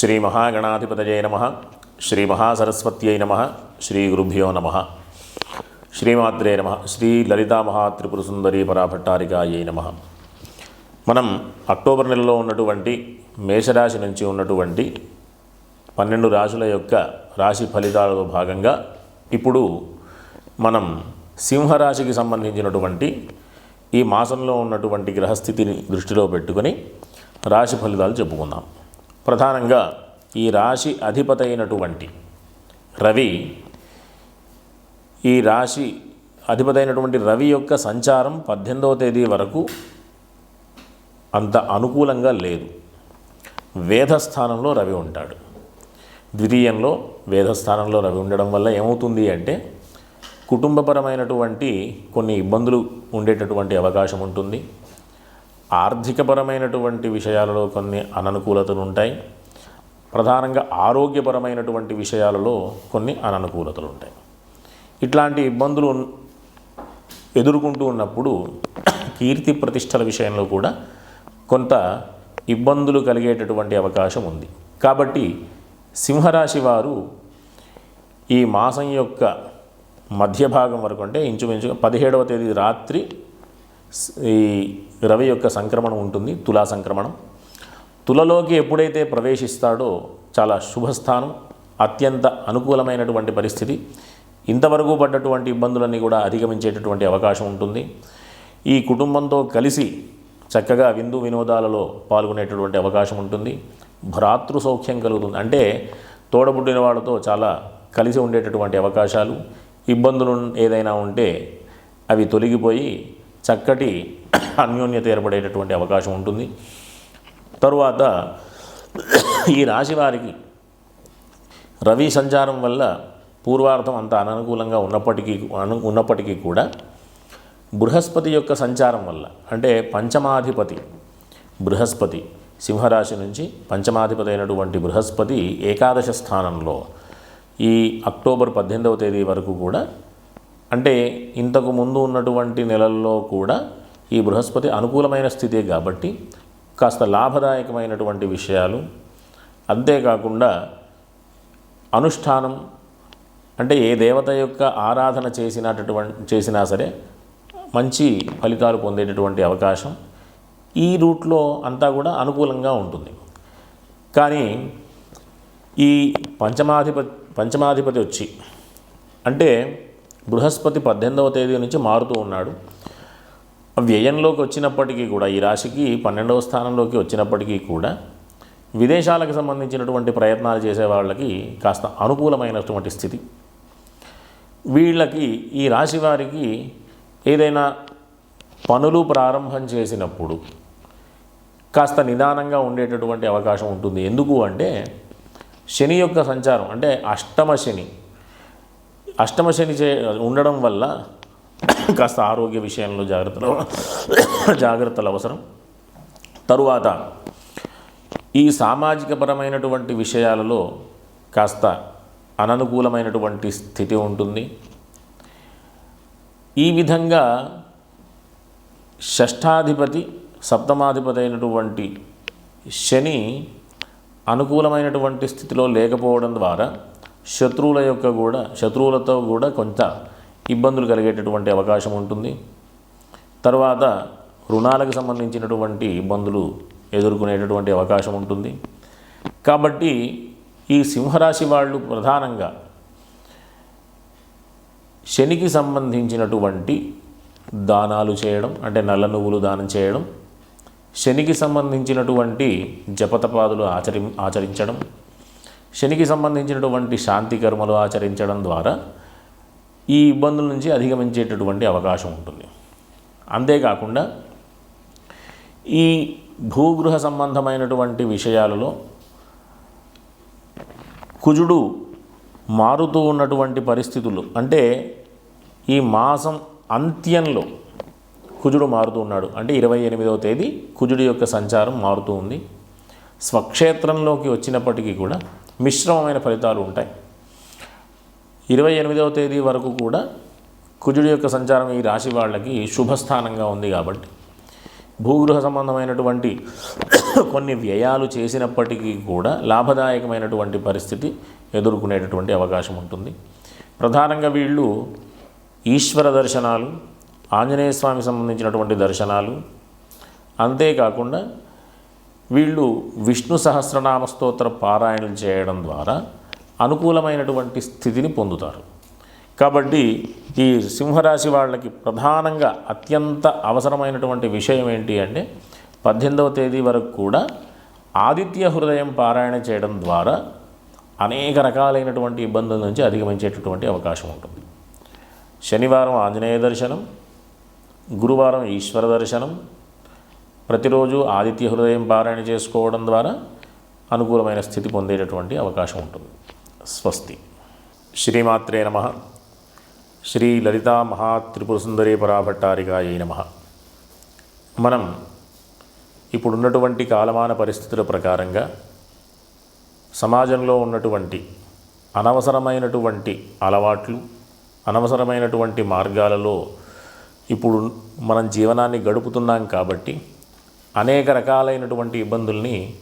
శ్రీ మహాగణాధిపతయే నమ. శ్రీ మహాసరస్వత్యై నమ. శ్రీ గురుభ్యో నమ. శ్రీమాత్రే నమ. శ్రీ లలితామహాత్రిపుర సుందరి పరాభట్టారికాయై నమ. మనం అక్టోబర్ నెలలో ఉన్నటువంటి మేషరాశి నుంచి ఉన్నటువంటి పన్నెండు రాశుల యొక్క రాశి ఫలితాలలో భాగంగా ఇప్పుడు మనం సింహరాశికి సంబంధించినటువంటి ఈ మాసంలో ఉన్నటువంటి గ్రహస్థితిని దృష్టిలో పెట్టుకొని రాశి ఫలితాలు చెప్పుకుందాం. ప్రధానంగా ఈ రాశి అధిపతి అయినటువంటి రవి ఈ రాశి అధిపతి అయినటువంటి రవి యొక్క సంచారం పద్దెనిమిదవ తేదీ వరకు అంత అనుకూలంగా లేదు. వేధస్థానంలో రవి ఉంటాడు. ద్వితీయంలో వేధస్థానంలో రవి ఉండడం వల్ల ఏమవుతుంది అంటే కుటుంబపరమైనటువంటి కొన్ని ఇబ్బందులు ఉండేటటువంటి అవకాశం ఉంటుంది. ఆర్థికపరమైనటువంటి విషయాలలో కొన్ని అననుకూలతలు ఉంటాయి. ప్రధానంగా ఆరోగ్యపరమైనటువంటి విషయాలలో కొన్ని అననుకూలతలు ఉంటాయి. ఇట్లాంటి ఇబ్బందులు ఎదుర్కొంటూ ఉన్నప్పుడు కీర్తి ప్రతిష్టల విషయంలో కూడా కొంత ఇబ్బందులు కలిగేటటువంటి అవకాశం ఉంది. కాబట్టి సింహరాశి వారు ఈ మాసం యొక్క మధ్య భాగం వరకు అంటే ఇంచుమించుగా పదిహేడవ తేదీ రాత్రి ఈ రవి యొక్క సంక్రమణం ఉంటుంది తులా సంక్రమణం. తులలోకి ఎప్పుడైతే ప్రవేశిస్తాడో చాలా శుభస్థానం అత్యంత అనుకూలమైనటువంటి పరిస్థితి. ఇంతవరకు పడ్డటువంటి ఇబ్బందులన్నీ కూడా అధిగమించేటటువంటి అవకాశం ఉంటుంది. ఈ కుటుంబంతో కలిసి చక్కగా విందు వినోదాలలో పాల్గొనేటటువంటి అవకాశం ఉంటుంది. భ్రాతృ సౌఖ్యం కలుగుతుంది. అంటే తోడబుట్టిన వాళ్ళతో చాలా కలిసి ఉండేటటువంటి అవకాశాలు. ఇబ్బందులు ఏదైనా ఉంటే అవి తొలగిపోయి చక్కటి అన్యోన్యత ఏర్పడేటటువంటి అవకాశం ఉంటుంది. తరువాత ఈ రాశి వారికి రవి సంచారం వల్ల పూర్వార్థం అంత అననుకూలంగా ఉన్నప్పటికీ అను ఉన్నప్పటికీ కూడా బృహస్పతి యొక్క సంచారం వల్ల అంటే పంచమాధిపతి బృహస్పతి సింహరాశి నుంచి పంచమాధిపతి అయినటువంటి బృహస్పతి ఏకాదశ స్థానంలో ఈ అక్టోబర్ పద్దెనిమిదవ తేదీ వరకు కూడా అంటే ఇంతకు ముందు ఉన్నటువంటి నెలల్లో కూడా ఈ బృహస్పతి అనుకూలమైన స్థితే కాబట్టి కాస్త లాభదాయకమైనటువంటి విషయాలు అంతేకాకుండా అనుష్ఠానం అంటే ఏ దేవత యొక్క ఆరాధన చేసినటువంటి చేసినా సరే మంచి ఫలితాలు పొందేటటువంటి అవకాశం ఈ రూట్లో అంతా కూడా అనుకూలంగా ఉంటుంది. కానీ ఈ పంచమాధిపతి పంచమాధిపతి వచ్చి అంటే బృహస్పతి పద్దెనిమిదవ తేదీ నుంచి మారుతూ ఉన్నాడు. వ్యయంలోకి వచ్చినప్పటికీ కూడా ఈ రాశికి పన్నెండవ స్థానంలోకి వచ్చినప్పటికీ కూడా విదేశాలకు సంబంధించినటువంటి ప్రయత్నాలు చేసే వాళ్ళకి కాస్త అనుకూలమైనటువంటి స్థితి. వీళ్ళకి ఈ రాశి వారికి ఏదైనా పనులు ప్రారంభం చేసినప్పుడు కాస్త నిదానంగా ఉండేటటువంటి అవకాశం ఉంటుంది. ఎందుకు అంటే శని యొక్క సంచారం అంటే అష్టమ శని అష్టమ శని చే ఉండడం వల్ల కాస్త ఆరోగ్య విషయంలో జాగ్రత్తలు జాగ్రత్తలు అవసరం. తరువాత ఈ సామాజికపరమైనటువంటి విషయాలలో కాస్త అననుకూలమైనటువంటి స్థితి ఉంటుంది. ఈ విధంగా షష్ఠాధిపతి సప్తమాధిపతి అయినటువంటి శని అనుకూలమైనటువంటి స్థితిలో లేకపోవడం ద్వారా శత్రువుల యొక్క కూడా శత్రువులతో కూడా కొంత ఇబ్బందులు కలిగేటటువంటి అవకాశం ఉంటుంది. తర్వాత రుణాలకు సంబంధించినటువంటి ఇబ్బందులు ఎదుర్కొనేటటువంటి అవకాశం ఉంటుంది. కాబట్టి ఈ సింహరాశి వాళ్ళు ప్రధానంగా శనికి సంబంధించినటువంటి దానాలు చేయడం అంటే నల్ల నువ్వులు దానం చేయడం శనికి సంబంధించినటువంటి జపతపాదులు ఆచరి ఆచరించడం శనికి సంబంధించినటువంటి శాంతి కర్మలు ఆచరించడం ద్వారా ఈ ఇబ్బందుల నుంచి అధిగమించేటటువంటి అవకాశం ఉంటుంది. అంతేకాకుండా ఈ భూగృహ సంబంధమైనటువంటి విషయాలలో కుజుడు మారుతూ ఉన్నటువంటి పరిస్థితులు అంటే ఈ మాసం అంత్యంలో కుజుడు మారుతూ ఉన్నాడు. అంటే ఇరవై ఎనిమిదవ తేదీ కుజుడి యొక్క సంచారం మారుతూ ఉంది. స్వక్షేత్రంలోకి వచ్చినప్పటికీ కూడా మిశ్రమమైన ఫలితాలు ఉంటాయి. ఇరవై ఎనిమిదవ తేదీ వరకు కూడా కుజుడి యొక్క సంచారం ఈ రాశి వాళ్ళకి శుభస్థానంగా ఉంది కాబట్టి భూగృహ సంబంధమైనటువంటి కొన్ని వ్యయాలు చేసినప్పటికీ కూడా లాభదాయకమైనటువంటి పరిస్థితి ఎదుర్కొనేటటువంటి అవకాశం ఉంటుంది. ప్రధానంగా వీళ్ళు ఈశ్వర దర్శనాలు ఆంజనేయ స్వామి సంబంధించినటువంటి దర్శనాలు అంతేకాకుండా వీళ్ళు విష్ణు సహస్రనామ స్తోత్ర పారాయణలు చేయడం ద్వారా అనుకూలమైనటువంటి స్థితిని పొందుతారు. కాబట్టి ఈ సింహరాశి వాళ్ళకి ప్రధానంగా అత్యంత అవసరమైనటువంటి విషయం ఏంటి అంటే పద్దెనిమిదవ తేదీ వరకు కూడా ఆదిత్య హృదయం పారాయణ చేయడం ద్వారా అనేక రకాలైనటువంటి ఇబ్బందుల నుంచి అధిగమించేటటువంటి అవకాశం ఉంటుంది. శనివారం ఆంజనేయ దర్శనం గురువారం ఈశ్వర దర్శనం ప్రతిరోజు ఆదిత్య హృదయం పారాయణ చేసుకోవడం ద్వారా అనుకూలమైన స్థితి పొందేటటువంటి అవకాశం ఉంటుంది. స్వస్తి. శ్రీమాత్రే నమ. శ్రీ లలితా మహాత్రిపుర సుందరీ పరాభట్టారికాయ నమ. మనం ఇప్పుడున్నటువంటి కాలమాన పరిస్థితుల ప్రకారంగా సమాజంలో ఉన్నటువంటి అనవసరమైనటువంటి అలవాట్లు అనవసరమైనటువంటి మార్గాలలో ఇప్పుడు మనం జీవనాన్ని గడుపుతున్నాం కాబట్టి అనేక రకాలైనటువంటి ఇబ్బందుల్ని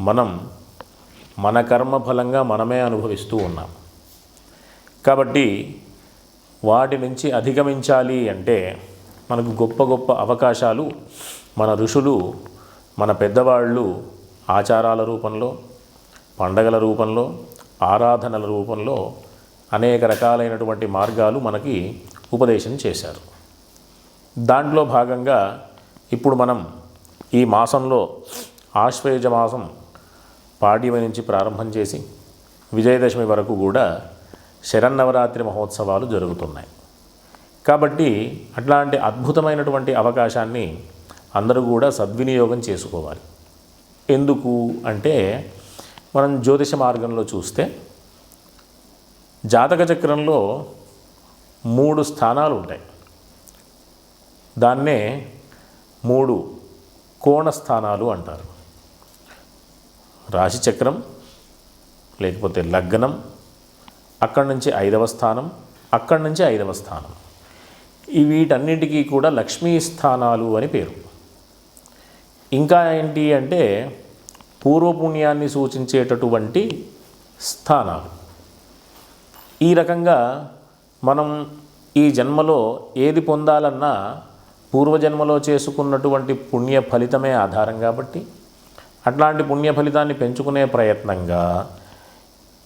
మనం మన కర్మ ఫలంగా మనమే అనుభవిస్తూ ఉన్నాం. కాబట్టి వాటి నుంచి అధిగమించాలి అంటే మనకు గొప్ప గొప్ప అవకాశాలు మన ఋషులు మన పెద్దవాళ్ళు ఆచారాల రూపంలో పండగల రూపంలో ఆరాధనల రూపంలో అనేక రకాలైనటువంటి మార్గాలు మనకి ఉపదేశం చేశారు. దాంట్లో భాగంగా ఇప్పుడు మనం ఈ మాసంలో ఆశ్వయుజ మాసం పాడ్యమి నుంచి ప్రారంభం చేసి విజయదశమి వరకు కూడా శరన్నవరాత్రి మహోత్సవాలు జరుగుతున్నాయి. కాబట్టి అట్లాంటి అద్భుతమైనటువంటి అవకాశాన్ని అందరూ కూడా సద్వినియోగం చేసుకోవాలి. ఎందుకు అంటే మనం జ్యోతిష మార్గంలో చూస్తే జాతక చక్రంలో మూడు స్థానాలు ఉంటాయి. దాన్నే మూడు కోణ స్థానాలు అంటారు. రాశిచక్రం లేకపోతే లగ్నం అక్కడి నుంచి ఐదవ స్థానం అక్కడి నుంచి ఐదవ స్థానం. ఈ వీటన్నిటికీ కూడా లక్ష్మీ స్థానాలు అని పేరు. ఇంకా ఏంటి అంటే పూర్వపుణ్యాన్ని సూచించేటటువంటి స్థానాలు. ఈ రకంగా మనం ఈ జన్మలో ఏది పొందాలన్నా పూర్వజన్మలో చేసుకున్నటువంటి పుణ్య ఫలితమే ఆధారం కాబట్టి అట్లాంటి పుణ్య ఫలితాన్ని పెంచుకునే ప్రయత్నంగా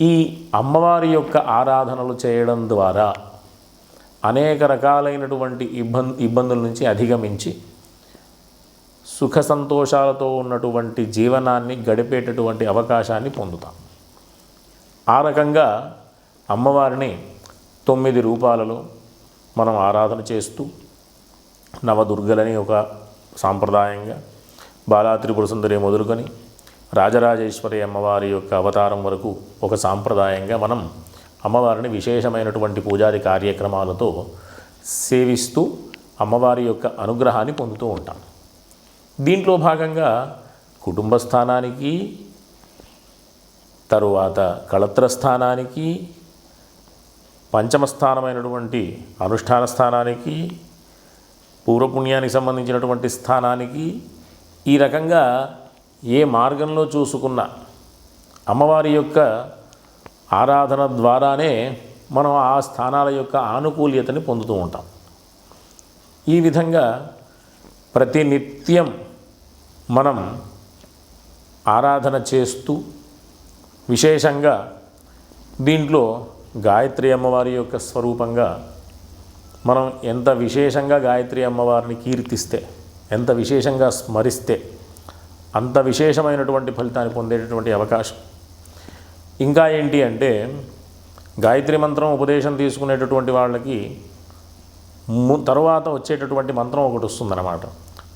ఈ అమ్మవారి యొక్క ఆరాధనలు చేయడం ద్వారా అనేక రకాలైనటువంటి ఇబ్బంది ఇబ్బందుల నుంచి అధిగమించి సుఖ సంతోషాలతో ఉన్నటువంటి జీవనాన్ని గడిపేటటువంటి అవకాశాన్ని పొందుతాం. ఆ రకంగా అమ్మవారిని తొమ్మిది రూపాలలో మనం ఆరాధన చేస్తూ నవదుర్గలని ఒక సాంప్రదాయంగా బాలాత్రిపుర సుందరి మొదలుకొని రాజరాజేశ్వరి అమ్మవారి యొక్క అవతారం వరకు ఒక సాంప్రదాయంగా మనం అమ్మవారిని విశేషమైనటువంటి పూజాది కార్యక్రమాలతో సేవిస్తూ అమ్మవారి యొక్క అనుగ్రహాన్ని పొందుతూ ఉంటాం. దీంట్లో భాగంగా కుటుంబ స్థానానికి తరువాత కళత్ర స్థానానికి పంచమ స్థానమైనటువంటి అనుష్ఠాన స్థానానికి పూర్వపుణ్యానికి సంబంధించినటువంటి స్థానానికి ఈ రకంగా ఏ మార్గంలో చూసుకున్న అమ్మవారి యొక్క ఆరాధన ద్వారానే మనం ఆ స్థానాల యొక్క ఆనుకూల్యతని పొందుతూ ఉంటాం. ఈ విధంగా ప్రతి నిత్యం మనం ఆరాధన చేస్తూ విశేషంగా దీంట్లో గాయత్రి అమ్మవారి యొక్క స్వరూపంగా మనం ఎంత విశేషంగా గాయత్రి అమ్మవారిని కీర్తిస్తే ఎంత విశేషంగా స్మరిస్తే అంత విశేషమైనటువంటి ఫలితాన్ని పొందేటటువంటి అవకాశం. ఇంకా ఏంటి అంటే గాయత్రి మంత్రం ఉపదేశం తీసుకునేటటువంటి వాళ్ళకి ము తరువాత వచ్చేటటువంటి మంత్రం ఒకటి వస్తుందన్నమాట.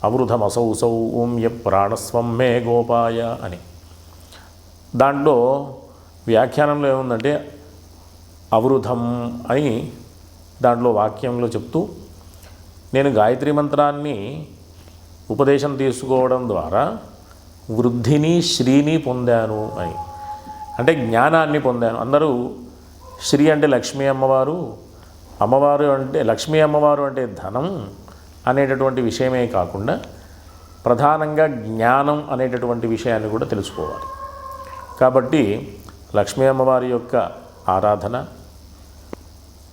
అవృధమసౌసౌ ఓం య ప్రాణస్వం మే గోపాయ అని. దాంట్లో వ్యాఖ్యానంలో ఏముందంటే అవృధం అని దాంట్లో వాక్యంలో చెప్తూ నేను గాయత్రి మంత్రాన్ని ఉపదేశం తీసుకోవడం ద్వారా వృద్ధిని శ్రీని పొందాను అని. అంటే జ్ఞానాన్ని పొందాను. అందరూ శ్రీ అంటే లక్ష్మీ అమ్మవారు అమ్మవారు అంటే లక్ష్మీ అమ్మవారు అంటే ధనం అనేటటువంటి విషయమే కాకుండా ప్రధానంగా జ్ఞానం అనేటటువంటి విషయాన్ని కూడా తెలుసుకోవాలి. కాబట్టి లక్ష్మీ అమ్మవారి యొక్క ఆరాధన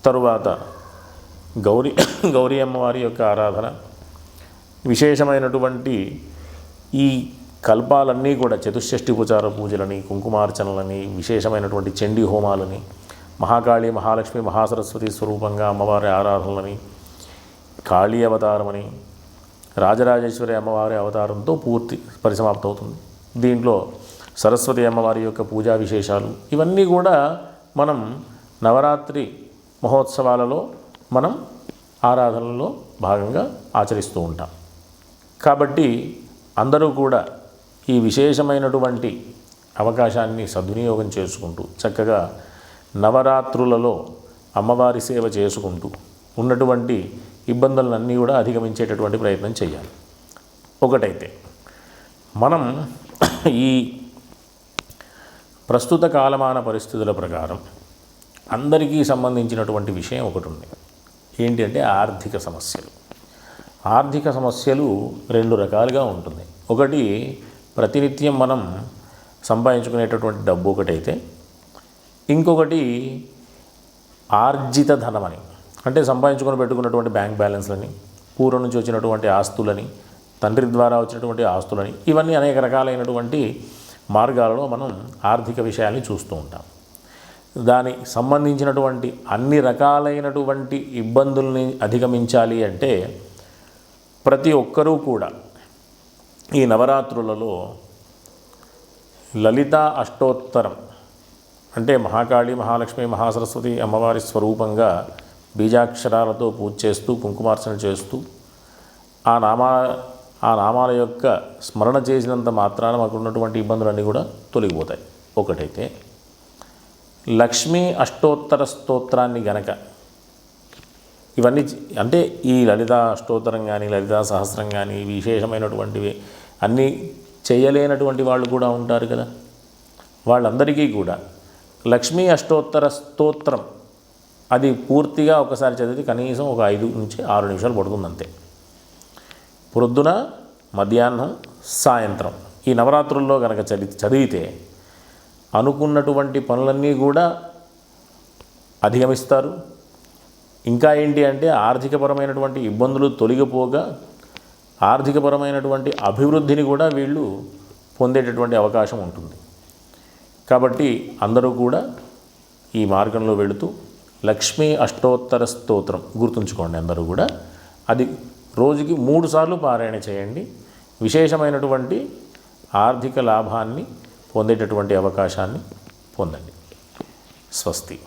తరువాత గౌరీ గౌరీ అమ్మవారి యొక్క ఆరాధన విశేషమైనటువంటి ఈ కల్పాలన్నీ కూడా చతుషష్ఠి ఉపచార పూజలని కుంకుమార్చనలని విశేషమైనటువంటి చండీ హోమాలని మహాకాళి మహాలక్ష్మి మహాసరస్వతి స్వరూపంగా అమ్మవారి ఆరాధనలని కాళీ అవతారమని రాజరాజేశ్వరి అమ్మవారి అవతారంతో పూర్తి పరిసమాప్తవుతుంది దీంట్లో సరస్వతి అమ్మవారి యొక్క పూజా విశేషాలు ఇవన్నీ కూడా మనం నవరాత్రి మహోత్సవాలలో మనం ఆరాధనలో భాగంగా ఆచరిస్తూ ఉంటాం. కాబట్టి అందరూ కూడా ఈ విశేషమైనటువంటి అవకాశాన్ని సద్వినియోగం చేసుకుంటూ చక్కగా నవరాత్రులలో అమ్మవారి సేవ చేసుకుంటూ ఉన్నటువంటి ఇబ్బందులన్నీ కూడా అధిగమించేటటువంటి ప్రయత్నం చేయాలి. ఒకటైతే మనం ఈ ప్రస్తుత కాలమాన పరిస్థితుల ప్రకారం అందరికీ సంబంధించినటువంటి విషయం ఒకటి ఉంది. ఏంటంటే ఆర్థిక సమస్యలు. ఆర్థిక సమస్యలు రెండు రకాలుగా ఉంటుంది. ఒకటి ప్రతినిత్యం మనం సంపాదించుకునేటటువంటి డబ్బు ఒకటైతే ఇంకొకటి ఆర్జిత ధనమని అంటే సంపాదించుకొని పెట్టుకున్నటువంటి బ్యాంక్ బ్యాలెన్స్లని పూర్వం నుంచి వచ్చినటువంటి ఆస్తులని తండ్రి ద్వారా వచ్చినటువంటి ఆస్తులని ఇవన్నీ అనేక రకాలైనటువంటి మార్గాలలో మనం ఆర్థిక విషయాల్ని చూస్తూ ఉంటాం. దానికి సంబంధించినటువంటి అన్ని రకాలైనటువంటి ఇబ్బందుల్ని అధిగమించాలి అంటే ప్రతి ఒక్కరూ కూడా ఈ నవరాత్రులలో లలిత అష్టోత్తరం అంటే మహాకాళి మహాలక్ష్మి మహాసరస్వతి అమ్మవారి స్వరూపంగా బీజాక్షరాలతో పూజ చేస్తూ కుంకుమార్చన చేస్తూ ఆ నామా ఆ నామాల యొక్క స్మరణ చేసినంత మాత్రాన మాకు ఉన్నటువంటి ఇబ్బందులన్నీ కూడా తొలగిపోతాయి. ఒకటైతే లక్ష్మీ అష్టోత్తర స్తోత్రాన్ని గనక. ఇవన్నీ అంటే ఈ లలిత అష్టోత్తరం కానీ లలిత సహస్రం కానీ విశేషమైనటువంటివి అన్నీ చేయలేనటువంటి వాళ్ళు కూడా ఉంటారు కదా. వాళ్ళందరికీ కూడా లక్ష్మీ అష్టోత్తర స్తోత్రం అది పూర్తిగా ఒకసారి చదివితే కనీసం ఒక ఐదు నుంచి ఆరు నిమిషాలు పడుతుంది అంతే. ప్రొద్దున మధ్యాహ్నం సాయంత్రం ఈ నవరాత్రుల్లో కనుక చదివి చదివితే అనుకున్నటువంటి పనులన్నీ కూడా అధిగమిస్తారు. ఇంకా ఏంటి అంటే ఆర్థికపరమైనటువంటి ఇబ్బందులు తొలగిపోగా ఆర్థికపరమైనటువంటి అభివృద్ధిని కూడా వీళ్ళు పొందేటటువంటి అవకాశం ఉంటుంది. కాబట్టి అందరూ కూడా ఈ మార్గంలో వెళుతూ లక్ష్మీ అష్టోత్తర స్తోత్రం గుర్తుంచుకోండి అందరూ కూడా. అది రోజుకి మూడు సార్లు పారాయణ చేయండి. విశేషమైనటువంటి ఆర్థిక లాభాన్ని పొందేటటువంటి అవకాశాన్ని పొందండి. స్వస్తి.